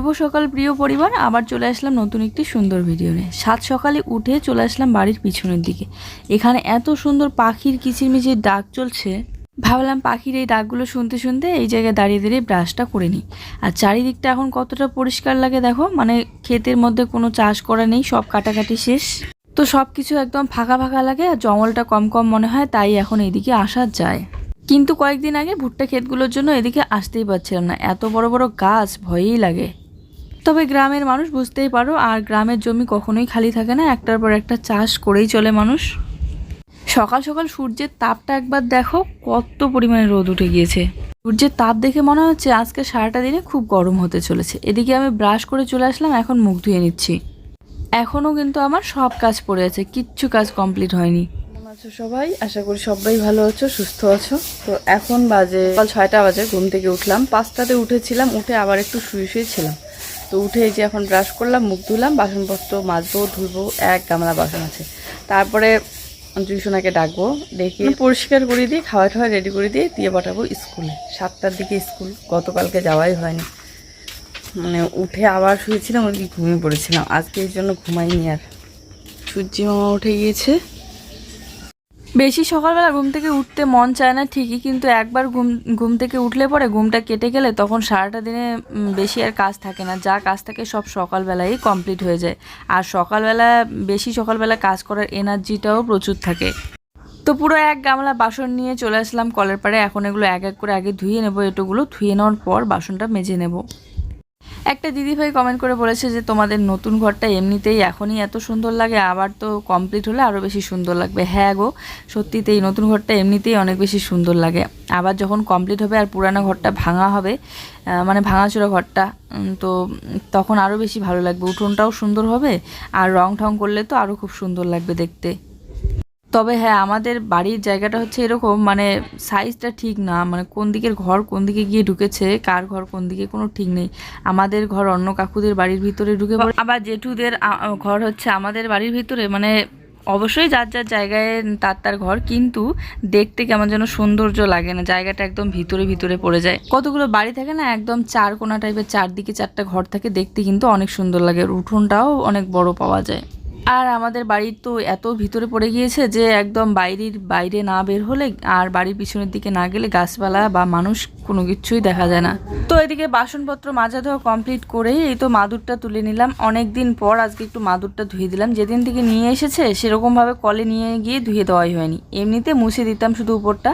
শুভ সকাল প্রিয় পরিবার। আবার চলে আসলাম নতুন একটি সুন্দর ভিডিও নিয়ে। সাত সকালে উঠে চলে আসলাম বাড়ির পিছনের দিকে। এখানে এত সুন্দর পাখির কিচিরমিচির ডাক চলছে। ভাবলাম পাখির এই ডাকগুলো শুনতে শুনতে এই জায়গায় দাঁড়িয়ে দাঁড়িয়ে ব্রাশটা করে নিই। আর চারিদিকটা এখন কতটা পরিষ্কার লাগে দেখো মানে ক্ষেতের মধ্যে কোনো চাষ করা নেই, সব কাটাকাটি শেষ। তো সব কিছু একদম ফাঁকা ফাঁকা লাগে আর জঙ্গলটা কম কম মনে হয়, তাই এখন এইদিকে আসা যায়। কিন্তু কয়েকদিন আগে ভুট্টা ক্ষেতগুলোর জন্য এদিকে আসতেই পারছিলাম না। এত বড় বড় গাছ, ভয়েই লাগে। তবে গ্রামের মানুষ বুঝতেই পারো, আর গ্রামের জমি কখনোই খালি থাকে না, একটার পর একটা চাষ করেই চলে মানুষ। সকাল সকাল সূর্যের তাপটা একবার দেখো, কত পরিমাণে রোদ উঠে গিয়েছে। সূর্যের তাপ দেখে মনে হচ্ছে আজকে সারাটা দিনে খুব গরম হতে চলেছে। এদিকে আমি ব্রাশ করে চলে আসলাম, এখন মুখ ধুয়ে নিচ্ছি। এখনও কিন্তু আমার সব কাজ পড়ে আছে, কিচ্ছু কাজ কমপ্লিট হয়নি। আছো সবাই? আশা করি সবাই ভালো আছো, সুস্থ আছো। তো এখন বাজে সকাল ছয়টা বাজে, ঘুম থেকে উঠলাম। পাঁচটাতে উঠেছিলাম, উঠে আবার একটু শুয়ে শুয়ে ছিলাম। তো উঠে যে এখন ব্রাশ করলাম, মুখ ধুলাম, বাসনপত্র মাজবো ধুবো এক গামলা বাসন আছে। তারপরে টিউশনাকে ডাকবো, ডেকে পরিষ্কার করে দিয়ে, খাওয়া টাওয়া রেডি করে দিয়ে দিয়ে পাঠাবো স্কুলে সাতটার দিকে স্কুল গতকালকে যাওয়াই হয়নি। মানে উঠে আবার শুয়েছিলাম ওই ঘুমিয়ে পড়েছিলাম। আজকে এই জন্য ঘুমাইনি আর। সূর্যি মামা উঠে গিয়েছে। বেশি সকালবেলা ঘুম থেকে উঠতে মন চায় না ঠিকই, কিন্তু একবার ঘুম ঘুম থেকে উঠলে পরে ঘুমটা কেটে গেলে তখন সারাটা দিনে বেশি আর কাজ থাকে না। যা কাজ থাকে সব সকালবেলাই কমপ্লিট হয়ে যায়। আর সকালবেলা, বেশি সকালবেলা কাজ করার এনার্জিটাও প্রচুর থাকে। তো পুরো এক গামলা বাসন নিয়ে চলে আসলাম কলের পাড়ে। এখন এগুলো এক এক করে আগে ধুয়ে নেব। এটোগুলো ধুয়ে নেওয়ার পর বাসনটা মেজে নেব। একটা দিদিভাই কমেন্ট করে বলেছে যে, তোমাদের নতুন ঘরটা এমনিতেই এখনই এত সুন্দর লাগে, আবার তো কমপ্লিট হলে আরও বেশি সুন্দর লাগবে। হ্যাঁ গো সত্যিতে এই নতুন ঘরটা এমনিতেই অনেক বেশি সুন্দর লাগে। আবার যখন কমপ্লিট হবে আর পুরানো ঘরটা ভাঙা হবে মানে ভাঙাচোরা ঘরটা তো তখন আরও বেশি ভালো লাগবে। উঠোনটাও সুন্দর হবে, আর রং ঠং করলে তো আরও খুব সুন্দর লাগবে দেখতে। তবে হ্যাঁ আমাদের বাড়ির জায়গাটা হচ্ছে এরকম মানে সাইজটা ঠিক না মানে কোন দিকের ঘর কোন দিকে গিয়ে ঢুকেছে, কার ঘর কোন দিকে কোনো ঠিক নেই। আমাদের ঘর অন্য কাকুদের বাড়ির ভিতরে ঢুকে আবার জেঠুদের ঘর হচ্ছে আমাদের বাড়ির ভিতরে মানে অবশ্যই যার যার জায়গায় তার তার ঘর, কিন্তু দেখতে কেমন যেন সৌন্দর্য লাগে না, জায়গাটা একদম ভিতরে ভিতরে পড়ে যায়। কতগুলো বাড়ি থাকে না, একদম চার কোনা টাইপের চারদিকে চারটা ঘর থাকে, দেখতে কিন্তু অনেক সুন্দর লাগে। উঠোনটাও অনেক বড় পাওয়া যায়। আর আমাদের বাড়ির তো এত ভিতরে পড়ে গিয়েছে যে একদম বাইরের বাইরে না বের হলে আর বাড়ির পিছনের দিকে না গেলে গাছপালা বা মানুষ কোনো কিছুই দেখা যায় না। তো এদিকে বাসনপত্র মাজা ধোয়া কমপ্লিট করেই এই তো মাদুরটা তুলে নিলাম। অনেক দিন পর আজকে একটু মাদুরটা ধুয়ে দিলাম। যেদিন থেকে নিয়ে এসেছে সেরকমভাবে কলে নিয়ে গিয়ে ধুয়ে দেওয়াই হয়নি। এমনিতে মুছে দিতাম শুধু উপরটা।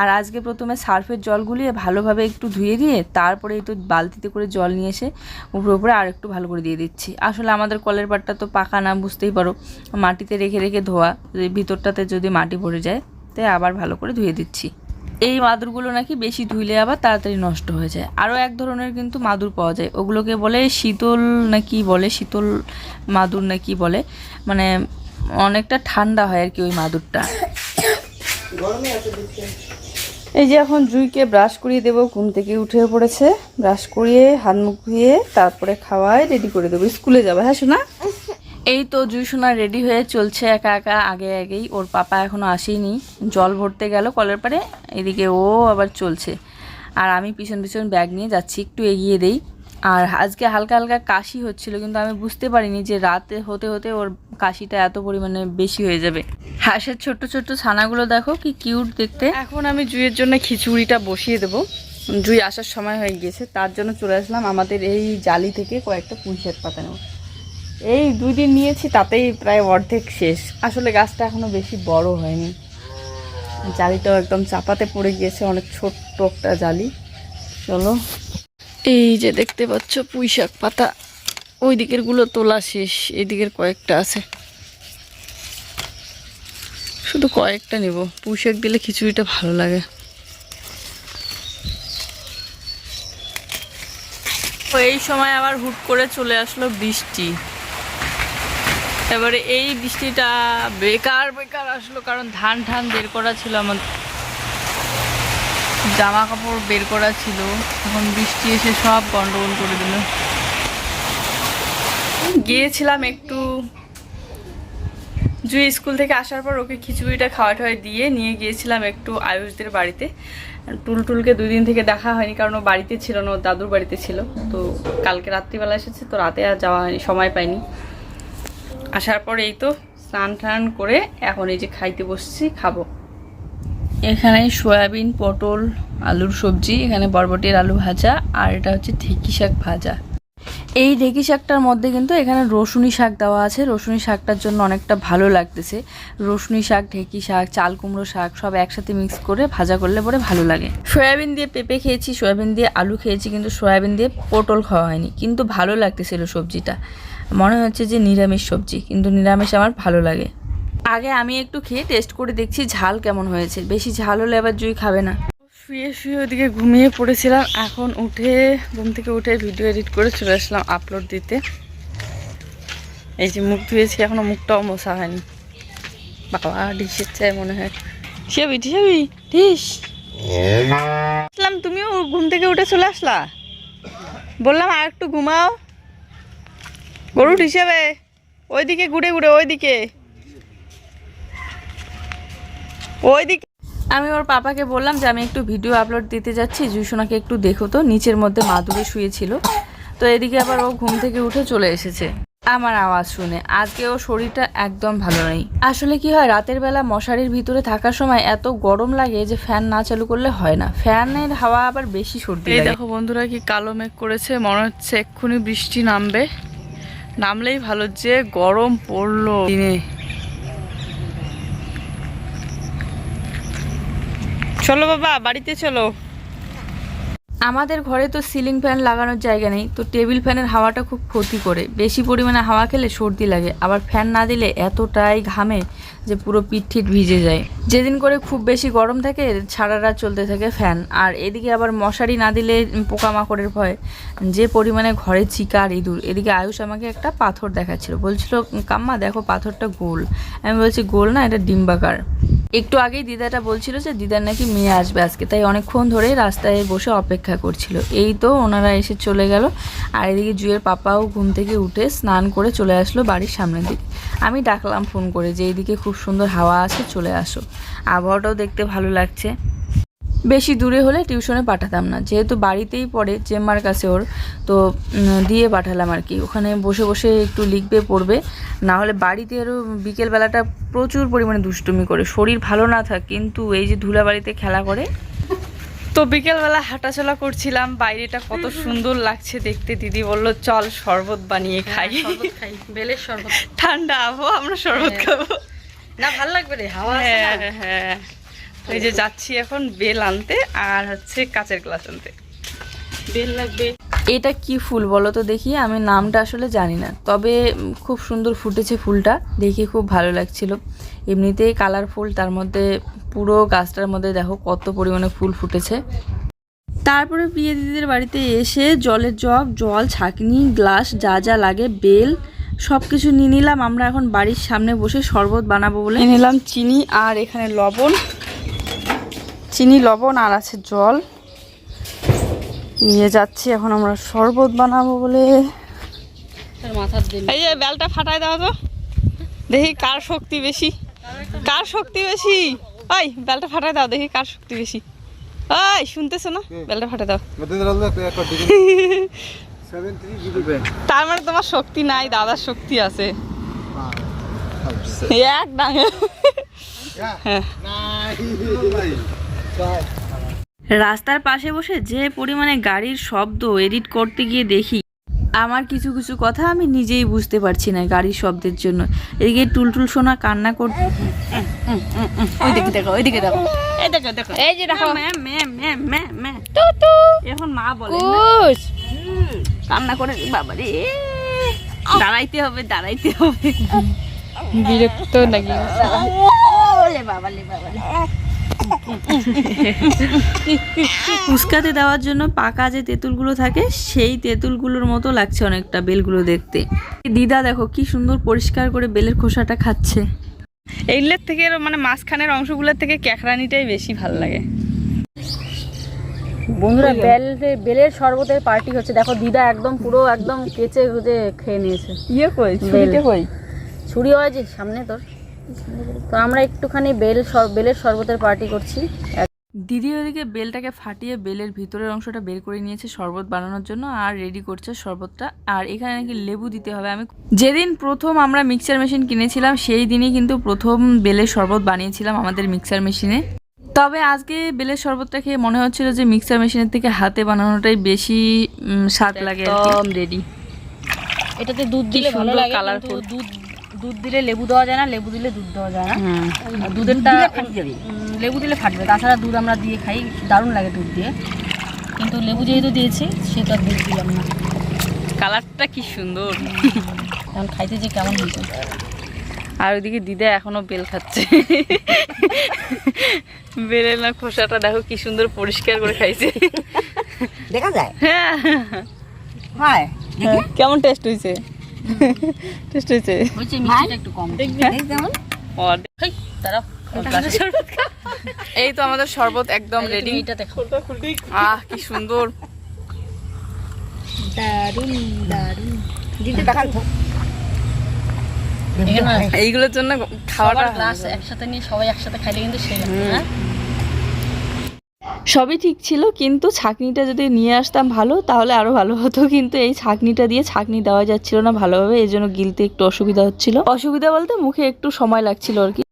আর আজকে প্রথমে সার্ফের জল গুলিয়ে ভালোভাবে একটু ধুয়ে দিয়ে তারপরে তো বালতিতে করে জল নিয়ে এসে উপরে উপরে আর একটু ভালো করে দিয়ে দিচ্ছি। আসলে আমাদের কলের পাটটা তো পাকা না, বুঝতেই পারো। মাটিতে রেখে রেখে ধোয়া ভিতরটাতে যদি মাটি পড়ে যায় তাই আবার ভালো করে ধুয়ে দিচ্ছি। এই মাদুরগুলো নাকি বেশি ধুইলে আবার তাড়াতাড়ি নষ্ট হয়ে যায়। আরও এক ধরনের কিন্তু মাদুর পাওয়া যায়। ওগুলোকে বলে শীতল না কি বলে, শীতল মাদুর না কি বলে মানে অনেকটা ঠান্ডা হয় আর কি ওই মাদুরটা। এই যে এখন জুইকে ব্রাশ করিয়ে দেবো, ঘুম থেকে উঠে পড়েছে। ব্রাশ করিয়ে, হাত মুখ ধুয়ে, তারপরে খাওয়ায় রেডি করে দেবো। স্কুলে যাবে হ্যাঁ শোনা এই তো জুই সোনা রেডি হয়ে চলছে একা একা, আগে আগেই। ওর পাপা এখনও আসেনি। জল ভরতে গেল কলের পারে এদিকে ও আবার চলছে। আর আমি পিছন পিছন ব্যাগ নিয়ে যাচ্ছি, একটু এগিয়ে দেই। আর আজকে হালকা হালকা কাশি হচ্ছিল, কিন্তু আমি বুঝতে পারিনি যে রাতে হতে হতে ওর কাশিটা এত পরিমাণে বেশি হয়ে যাবে। হাঁসের ছোট্ট ছোট্ট ছানাগুলো দেখো, কি কিউট দেখতে। এখন আমি জুইয়ের জন্য খিচুড়িটা বসিয়ে দেবো। জুই আসার সময় হয়ে গিয়েছে, তার জন্য চলে আসলাম আমাদের এই জালি থেকে কয়েকটা পুঁই শাক পাতা নেব এই দুই দিন নিয়েছি, তাতেই প্রায় অর্ধেক শেষ। আসলে গাছটা এখনও বেশি বড় হয়নি। জালিটাও একদম চাপাতে পড়ে গিয়েছে, অনেক ছোট্ট একটা জালি। চলো এই যে দেখতে পাচ্ছ পুঁই শাক পাতা। ওই দিকেরগুলো তোলা শেষ, এই দিকের কয়েকটা আছে। শুধু কয়েকটা নিব পুঁই শাক দিলে খিচুড়িটা ভালো লাগে। এই সময় আবার হুট করে চলে আসলো বৃষ্টি। এবারে এই বৃষ্টিটা বেকার বেকার আসলো, কারণ ধান ঠান বের করা ছিল আমার জামা কাপড় বের করা ছিল, এখন বৃষ্টি এসে সব গন্ডগোল করে দিল। গিয়েছিলাম একটু, জুই স্কুল থেকে আসার পর ওকে খিচুড়িটা খাওয়া টাওয়া দিয়ে নিয়ে গিয়েছিলাম একটু আয়ুষদের বাড়িতে। টুলটুলকে দুই দিন থেকে দেখা হয়নি, কারণ ও বাড়িতে ছিল না, ও দাদুর বাড়িতে ছিল। তো কালকে রাত্রিবেলা এসেছে, তো রাতে আর যাওয়া হয়নি, সময় পাইনি। আসার পর এই তো স্নান টান করে এখন এই যে খাইতে বসছি, খাব। এখানে সয়াবিন, পটল, আলুর সবজি, এখানে বরবটির আলু ভাজা, আর এটা হচ্ছে ঢেকি শাক ভাজা। এই ঢেকি শাকটার মধ্যে কিন্তু এখানে রসুনি শাক দেওয়া আছে। রসুনি শাকটার জন্য অনেকটা ভালো লাগতেছে। রসুনি শাক, ঢেকি শাক, চাল কুমড়ো শাক, সব একসাথে মিক্স করে ভাজা করলে পরে ভালো লাগে। সয়াবিন দিয়ে পেঁপে খেয়েছি, সয়াবিন দিয়ে আলু খেয়েছি, কিন্তু সয়াবিন দিয়ে পটল খাওয়া হয়নি। কিন্তু ভালো লাগতেছিল সবজিটা। মনে হচ্ছে যে নিরামিষ সবজি, কিন্তু নিরামিষ আমার ভালো লাগে। আগে আমি একটু খেয়ে টেস্ট করে দেখছি ঝাল কেমন হয়েছে। বেশি ঝাল হলে আবার জুই খাবে না। শুয়ে শুয়ে ওদিকে ঘুমিয়ে পড়েছিলাম। এখন উঠে, ঘুম থেকে উঠে ভিডিও এডিট করে চলে আসলাম আপলোড দিতে। এই যে মুখ ধুয়েছি, এখনও মুখটাও মশা হয়নি। বাবা ডিশের চাই মনে হয়। ঠিসাবি ঠিসাবি ডিস আসলাম, তুমিও ঘুম থেকে উঠে চলে আসলা? বললাম আর একটু ঘুমাও। গরু হিসেবে ওইদিকে, ঘুরে ঘুরে, ওইদিকে। ওইদিকে আমি ওর পাপাকে বললাম যে আমি একটু ভিডিও আপলোড দিতে যাচ্ছি জুসোনাকে একটু দেখো তো নিচের মধ্যে মাদুরে শুয়েছিল। তো এদিকে আবার ও ঘুম থেকে উঠে চলে এসেছে। আমার আওয়াজ শুনে আজকে ও শরীরটা একদম ভালো নেই। আসলে কি হয় রাতের বেলা মশারির ভিতরে থাকার সময় এত গরম লাগে যে ফ্যান না চালু করলে হয় না। ফ্যানের হাওয়া আবার বেশি সর্দি এই দেখো বন্ধুরা কি কালো মেঘ করেছে মনে হচ্ছে এক্ষুনি বৃষ্টি নামবে। নামলেই ভালো যে গরম পড়ল দিনে। চলো বাবা, বাড়িতে চলো। আমাদের ঘরে তো সিলিং ফ্যান লাগানোর জায়গা নেই, তো টেবিল ফ্যানের হাওয়াটা খুব ক্ষতি করে। বেশি পরিমাণে হাওয়া খেলে সর্দি লাগে, আবার ফ্যান না দিলে এতটাই ঘামে যে পুরো পিঠ ঠিট ভিজে যায়। যেদিন করে খুব বেশি গরম থাকে, সারা রাত চলতে থাকে ফ্যান আর এদিকে আবার মশারি না দিলে পোকামাকড়ের ভয়। যে পরিমাণে ঘরে চিকার ইঁদুর। এদিকে আয়ুষ আমাকে একটা পাথর দেখাচ্ছিল। বলছিল, কাম্মা, দেখো পাথরটা গোল। আমি বলছি, গোল না, এটা ডিম্বাকার। একটু আগেই দিদাটা বলছিল যে দিদার নাকি মেয়ে আসবে আজকে, তাই অনেকক্ষণ ধরে রাস্তায় বসে অপেক্ষা করছিল। এই তো ওনারা এসে চলে গেল আর এদিকে জুয়ের পাপাও ঘুম থেকে উঠে স্নান করে চলে আসলো বাড়ির সামনের দিকে। আমি ডাকলাম ফোন করে যে এইদিকে খুব সুন্দর হাওয়া আছে, চলে আসো। আবহাওয়াটাও দেখতে ভালো লাগছে। বেশি দূরে হলে টিউশনে পাঠাতাম না। যেহেতু বাড়িতেই পড়ে চেম্বার কাছে ওর তো দিয়ে পাঠালাম আর কি। ওখানে বসে বসে একটু লিখবে পড়বে। না হলে বাড়িতে আরও বিকেলবেলাটা প্রচুর পরিমাণে দুষ্টুমি করে। শরীর ভালো না থাক কিন্তু এই যে ধুলা বাড়িতে খেলা করে। তো বিকেলবেলা হাঁটাচলা করছিলাম। বাইরেটা কত সুন্দর লাগছে দেখতে। দিদি বলল চল শরবত বানিয়ে খাই। খাই। বেলের শরবত। ঠান্ডা আবহাওয়া আমরা শরবত খাব। না ভালো লাগবে রে হাওয়া হ্যাঁ হ্যাঁ। এই যে যাচ্ছি এখন বেল আনতে আর হচ্ছে কাচের গ্লাস আনতে। বেল লাগবে। এটা কি ফুল বলো তো দেখি, আমি নামটা আসলে জানি না। তবে খুব সুন্দর ফুটেছে ফুলটা, দেখে খুব ভালো লাগছিল। এমনিতেই কালারফুল তার মধ্যে পুরো গাছটার মধ্যে দেখো কত পরিমাণে ফুল ফুটেছে। তারপরে প্রিয় দিদিদের বাড়িতে এসে জলের জগ, জল, ছাঁকনি, গ্লাস, যা যা লাগে, বেল সব কিছু নিয়ে নিলাম। আমরা এখন বাড়ির সামনে বসে শরবত বানাবো বলে। নিলাম চিনি আর এখানে লবণ। চিনি লবণ আর আছে জল। নিয়ে যাচ্ছি এখন আমরা শরবত বানাবো বলে। এই যে বেলটা ফাটাই দাও তো। দেখি কার শক্তি বেশি। কার শক্তি বেশি? ওই বেলটা ফাটাই দাও দেখি কার শক্তি বেশি। ওই শুনতেছো না? বেলটা ফাটাই দাও। তার মানে তোমার শক্তি নাই দাদার শক্তি আছে। এক ডাঙে। হ্যাঁ। রাস্তার পাশে বসে যে পরিমাণে গাড়ির শব্দ এডিট করতে গিয়ে দেখি আমার কিছু কিছু কথা আমি নিজেই বুঝতে পারছি না গাড়ির শব্দের জন্য এদিকে টুলটুল সোনা কান্না করতে ওইদিকে দেখো ওইদিকে দেখো এই দেখো দেখো এই যে দেখো ma'am ma'am ma'am ma'am ma'am two টু এখন মা বলে কান্না করে বাবা রে দাঁড়াইতে হবে দাঁড়াইতে হবে বিরক্ত ওলে বাবা লে বাবা লে। উস্কাতে দেওয়ার জন্য পাকা যে তেঁতুলগুলো থাকে সেই তেঁতুলগুলোর মতো লাগছে অনেকটা বেলগুলো দেখতে। দিদা দেখো কি সুন্দর পরিষ্কার করে বেলের খোসাটা খাচ্ছে। এইগুলোর থেকে মানে মাঝখানের অংশগুলোর থেকে ক্যাকরানিটাই বেশি ভালো লাগে। বন্ধুরা বেল বেলের শরবতের পার্টি হচ্ছে দেখো দিদা একদম পুরো একদম কেচে খেয়ে নিয়েছে। ইয়ে কই? ছুরিতে কই? ছুরি হয় যে সামনে তোর। তো আমরা একটুখানি বেল বেলের শরবতের পার্টি করছি। দিদি ওদিকে বেলটাকে ফাটিয়ে বেলের ভিতরের অংশটা বের করে নিয়েছে শরবত বানানোর জন্য আর রেডি করছে শরবতটা। আর এখানে নাকি লেবু দিতে হবে। আমি যেদিন প্রথম আমরা মিক্সচার মেশিন কিনেছিলাম সেই দিনই কিন্তু প্রথম বেলের শরবত বানিয়েছিলাম আমাদের মিক্সার মেশিনে তবে আজকে বেলের শরবতটা খেয়ে মনে হচ্ছিল যে মিক্সচার মেশিনের থেকে হাতে বানানোটাই বেশি স্বাদ লাগে একদম রেডি এটাতে দুধ দিলে ভালো লাগে দুধ দুধ দিলে লেবু দেওয়া যায় না লেবু দিলে দুধ দেওয়া যায় না। আর দুধেরটা লেবু দিলে ফাটবে তাছাড়া দুধ আমরা দিয়ে খাই দারুণ লাগে দুধ দিয়ে। কিন্তু লেবু যেহেতু দিয়েছি সেটা দুধ দিলাম না। কালারটা কি সুন্দর। এখন খাইতে যে কেমন হয়েছে। আর ওইদিকে দিদা এখনও বেল খাচ্ছে। বেলের না খোসাটা দেখো কি সুন্দর পরিষ্কার করে খাইছে। দেখা যায়? হ্যাঁ। হয়। কেমন টেস্ট হয়েছে? টেস্ট হয়েছে। একটু কম। এই তো আমাদের শরবত একদম রেডি আহ কি সুন্দর। এইগুলোর জন্য খাওয়াটা একসাথে নিয়ে সবাই একসাথে খাইলে কিন্তু সেই হ্যাঁ? সবই ঠিক ছিল কিন্তু ছাকনিটা যদি নিয়ে আসতাম ভালো তাহলে আরও ভালো হতো। কিন্তু এই ছাকনিটা দিয়ে ছাকনি দেওয়া যাচ্ছিল না ভালোভাবে এই জন্য গিলতে একটু অসুবিধা হচ্ছিল। অসুবিধা বলতে মুখে একটু সময় লাগছিল আর কি।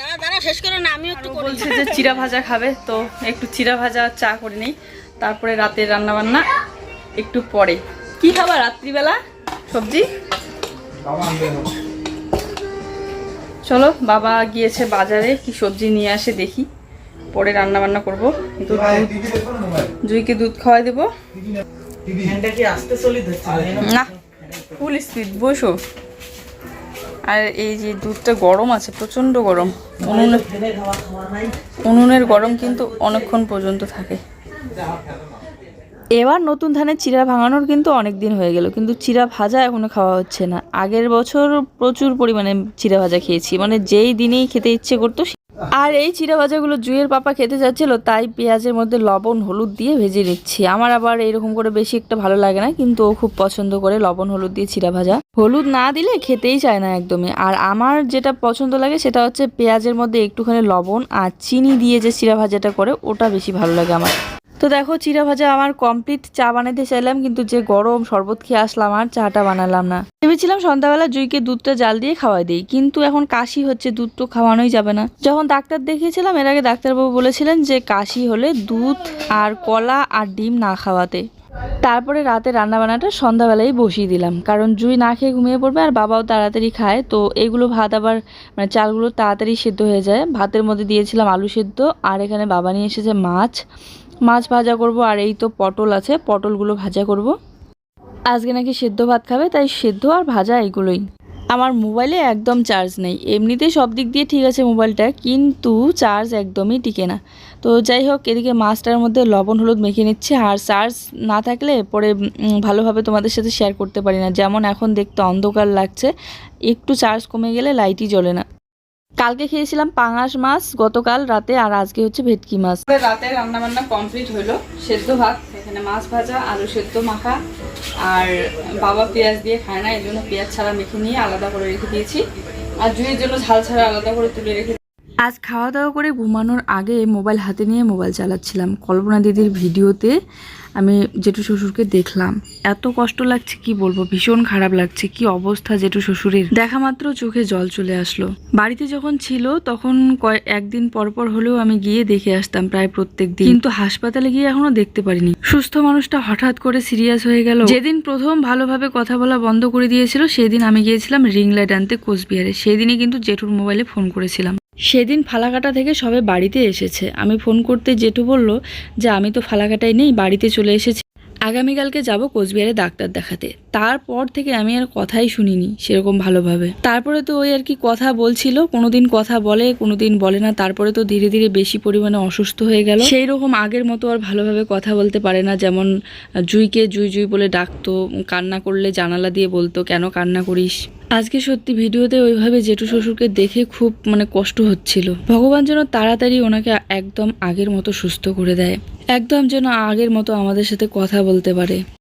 দাঁড়া দাঁড়া শেষ করো না আমিও একটু বলছে যে চিরা ভাজা খাবে তো একটু চিরা ভাজা চা করে নেই। তারপরে রাতের রান্না বান্না একটু পরে। কি খাবার রাত্রিবেলা? সবজি? চলো বাবা গিয়েছে বাজারে কি সবজি নিয়ে আসে দেখি। পরে রান্না বান্না করব। দুধ জুইকে দুধ খাওয়াই দেবো। না ফুল স্পিড বসো। আর এই যে দুধটা গরম আছে প্রচণ্ড গরম। উনুনে উনুনের গরম কিন্তু অনেকক্ষণ পর্যন্ত থাকে। এবার নতুন ধানের চিরা ভাঙানোর কিন্তু অনেক দিন হয়ে গেল, কিন্তু চিরা ভাজা এখনও খাওয়া হচ্ছে না। আগের বছর প্রচুর পরিমাণে চিরা ভাজা খেয়েছি মানে যেই দিনেই খেতে ইচ্ছে করতো আর এই চিরা ভাজাগুলো জুয়ের পাপা খেতে যাচ্ছিল, তাই পেঁয়াজের মধ্যে লবণ, হলুদ দিয়ে ভেজে নিচ্ছি। আমার আবার এরকম করে বেশি একটা ভালো লাগে না, কিন্তু ও খুব পছন্দ করে লবণ, হলুদ দিয়ে চিরা ভাজা। হলুদ না দিলে খেতেই চায় না একদমই। আর আমার যেটা পছন্দ লাগে সেটা হচ্ছে পেঁয়াজের মধ্যে একটুখানি লবণ আর চিনি দিয়ে যে চিরা ভাজাটা করে, ওটা বেশি ভালো লাগে আমার। তো দেখো চিরা ভাজা আমার কমপ্লিট চা বানাতে চাইলাম, কিন্তু যে গরম, শরবত খেয়ে আসলাম, আর চাটা বানালাম না। ভেবেছিলাম সন্ধ্যাবেলা জুইকে দুধটা জাল দিয়ে খাওয়াই দিই, কিন্তু এখন কাশি হচ্ছে, দুধ তো খাওয়ানোই যাবে না। যখন ডাক্তার দেখিয়েছিলাম, এর আগে ডাক্তারবাবু বলেছিলেন যে কাশি হলে দুধ আর কলা আর ডিম না খাওয়াতে। তারপরে রাতে রান্নাবান্নাটা সন্ধ্যাবেলায় বসিয়ে দিলাম, কারণ জুই না খেয়ে ঘুমিয়ে পড়বে আর বাবাও তাড়াতাড়ি খায়, তো এগুলো ভাত আবার মানে চালগুলো তাড়াতাড়ি সেদ্ধ হয়ে যায়। ভাতের মধ্যে দিয়েছিলাম আলু সেদ্ধ, আর এখানে বাবা নিয়ে এসেছে মাছ। মাছ ভাজা করব আর এই তো পটল আছে, পটলগুলো ভাজা করব। আজকে নাকি সেদ্ধ ভাত খাবে, তাই সেদ্ধ আর ভাজা এইগুলোই আমার মোবাইলে একদম চার্জ নেই, এমনিতেই সব দিক দিয়ে ঠিক আছে মোবাইলটা, কিন্তু চার্জ একদমই টিকে না। তো যাই হোক, এদিকে মাছটার মধ্যে লবণ, হলুদ মেখে নিচ্ছে, আর চার্জ না থাকলে পরে ভালোভাবে তোমাদের সাথে শেয়ার করতে পারি না। যেমন এখন দেখতে অন্ধকার লাগছে, একটু চার্জ কমে গেলে লাইটই জ্বলে না। কালকে খেয়েছিলাম পাঙাশ মাছ গতকাল রাতে আর আজকে হচ্ছে ভেটকি মাছ। রাতে রান্না বান্না কমপ্লিট হলো। সেদ্ধ ভাত এখানে মাছ ভাজা আলু সেদ্ধ মাখা আর বাবা পেঁয়াজ দিয়ে খায় না এই জন্য পেঁয়াজ ছাড়া মেখে নিয়ে আলাদা করে রেখে দিয়েছি। আর জুইয়ের জন্য ঝাল ছাড়া আলাদা করে তুলে রেখে আজ খাওয়া দাওয়া করে ঘুমানোর আগে মোবাইল হাতে নিয়ে মোবাইল চালাচ্ছিলাম। কল্পনা দিদির ভিডিওতে আমি জেঠু শ্বশুরকে দেখলাম। এত কষ্ট লাগছে, কি বলব? ভীষণ খারাপ লাগছে। কি অবস্থা জেঠু শ্বশুরের? দেখা মাত্র চোখে জল চলে আসলো। বাড়িতে যখন ছিল, তখন কয় একদিন পর পর হলেও আমি গিয়ে দেখে আসতাম প্রায় প্রত্যেক দিন। কিন্তু হাসপাতালে গিয়ে এখনও দেখতে পারিনি। সুস্থ মানুষটা হঠাৎ করে সিরিয়াস হয়ে গেল। যেদিন প্রথম ভালোভাবে কথা বলা বন্ধ করে দিয়েছিল, সেদিন আমি গিয়েছিলাম রিং লাইট আনতে কোচবিহারে। সেদিনই কিন্তু জেঠুর মোবাইলে ফোন করেছিলাম। সেদিন ফালাকাটা থেকে সবে বাড়িতে এসেছে। আমি ফোন করতে জেঠু বলল যে, আমি তো ফালাকাটায় নেই, বাড়িতে চলে এসেছি। আগামীকালকে যাব কোচবিহারে ডাক্তার দেখাতে। তারপর থেকে আমি আর কথাই শুনিনি সেরকম ভালোভাবে। তারপরে তো ওই আর কি কথা বলছিল, কোনোদিন কথা বলে, কোনোদিন বলে না। তারপরে তো ধীরে ধীরে বেশি পরিমাণে অসুস্থ হয়ে গেল। সেই রকম আগের মতো আর ভালোভাবে কথা বলতে পারে না। যেমন, জুইকে জুই জুই বলে ডাকতো, কান্না করলে জানালা দিয়ে বলতো, কেন কান্না করিস? আজকে সত্যি ভিডিওতে ওইভাবে জেঠু শ্বশুরকে দেখে খুব মানে কষ্ট হচ্ছিল। ভগবান যেন তাড়াতাড়ি ওনাকে একদম আগের মতো সুস্থ করে দেয়। একদম যেন আগের মতো আমাদের সাথে কথা বলতে পারে।